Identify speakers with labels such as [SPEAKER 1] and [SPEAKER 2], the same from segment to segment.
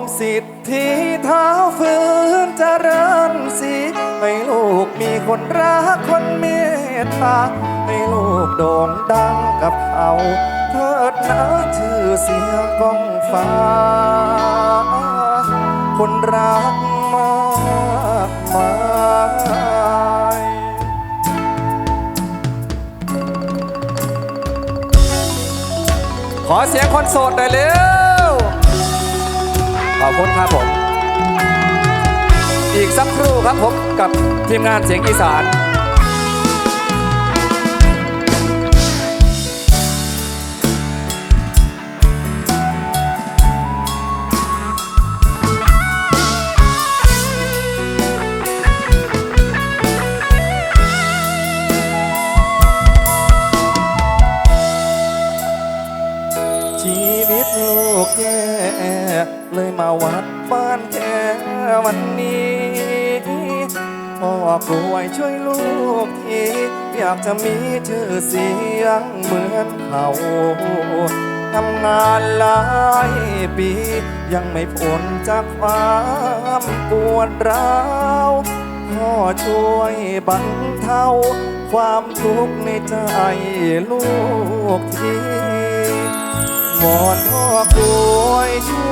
[SPEAKER 1] มสิทธิเท้าฟื้นเจริญสีให้ลูกมีคนรักคนเมตตา ให้ลูกโด่งดังกับเขาเทิดนะชื่อเสียงก้องฟ้า คนรักมากมายขอเสียงคนโสดหน่อยเร็ว ขอบคุณครับผม อีกสักครู่ครับผมกับทีมงานเสียงอีสาน เลยมาวัดบ้านแค่วันนี้พ่อกรวยช่วยลูกทีอยากจะมีชื่อเสียงเหมือนเขาทำงานหลายปี ยังไม่พ้นจากความปวดร้าวพ่อช่วยบรรเทาความทุกข์ในใจลูกทีวอนพ่อกรวยช่วย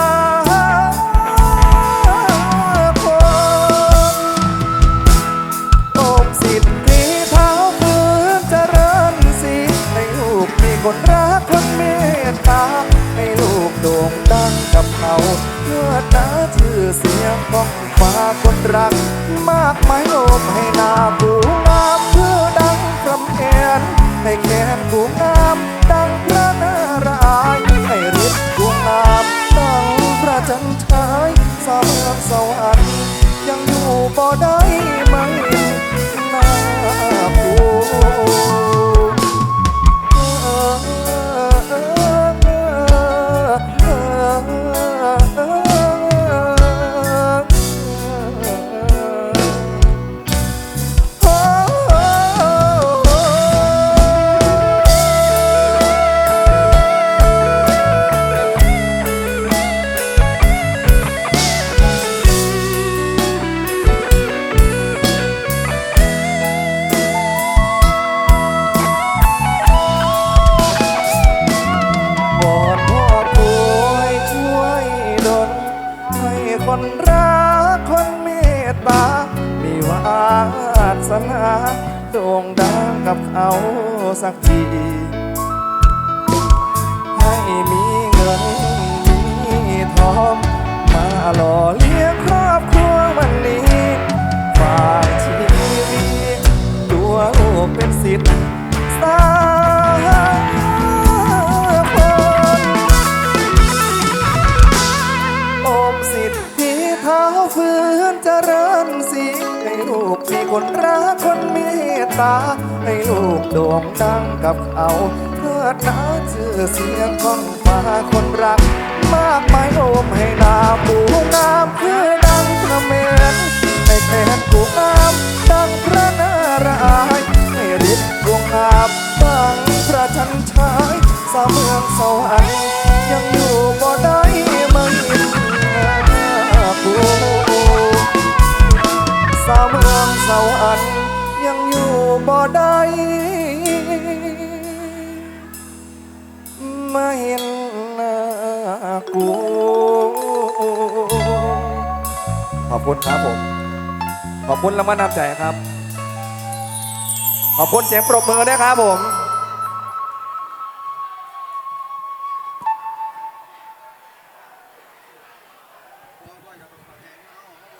[SPEAKER 1] รักคนเมตตา ให้ลูกโด่งดังกับเขาเพื่อหนาชื่อเสียงของฟ้าคนรัก มากมายโอมให้นาผู้งามเพื่อดังคำแอนให้แขนผู้งามดังพระนารายณ์ให้ฤทธิ์ผู้งามดังพระจันทรายสาวเมืองสว คนรักคนเมตตา มีวาสนาโด่งดังกับเขาสักที กมีคนรักคนเมตตา ให้ลูกโด่งดังกับเขาเพื่อนาชื่อเสียงของฟ้าคนรัก มากมายโอมให้นาปูงามคือดังพระเมนให้แขนผู้งามดังพระนารายให้ฤทธิ์ดวงงามดังพระชันชายสาวเมืองสวรรค์ยังอยู่บ่ได้ เมืองสวรรค์ยังอยู่บ่ได้มาเห็นหน้ากูขอบคุณครับผม ขอบคุณและมานำใจครับ ขอบคุณเสียงปรบมือด้วยครับผม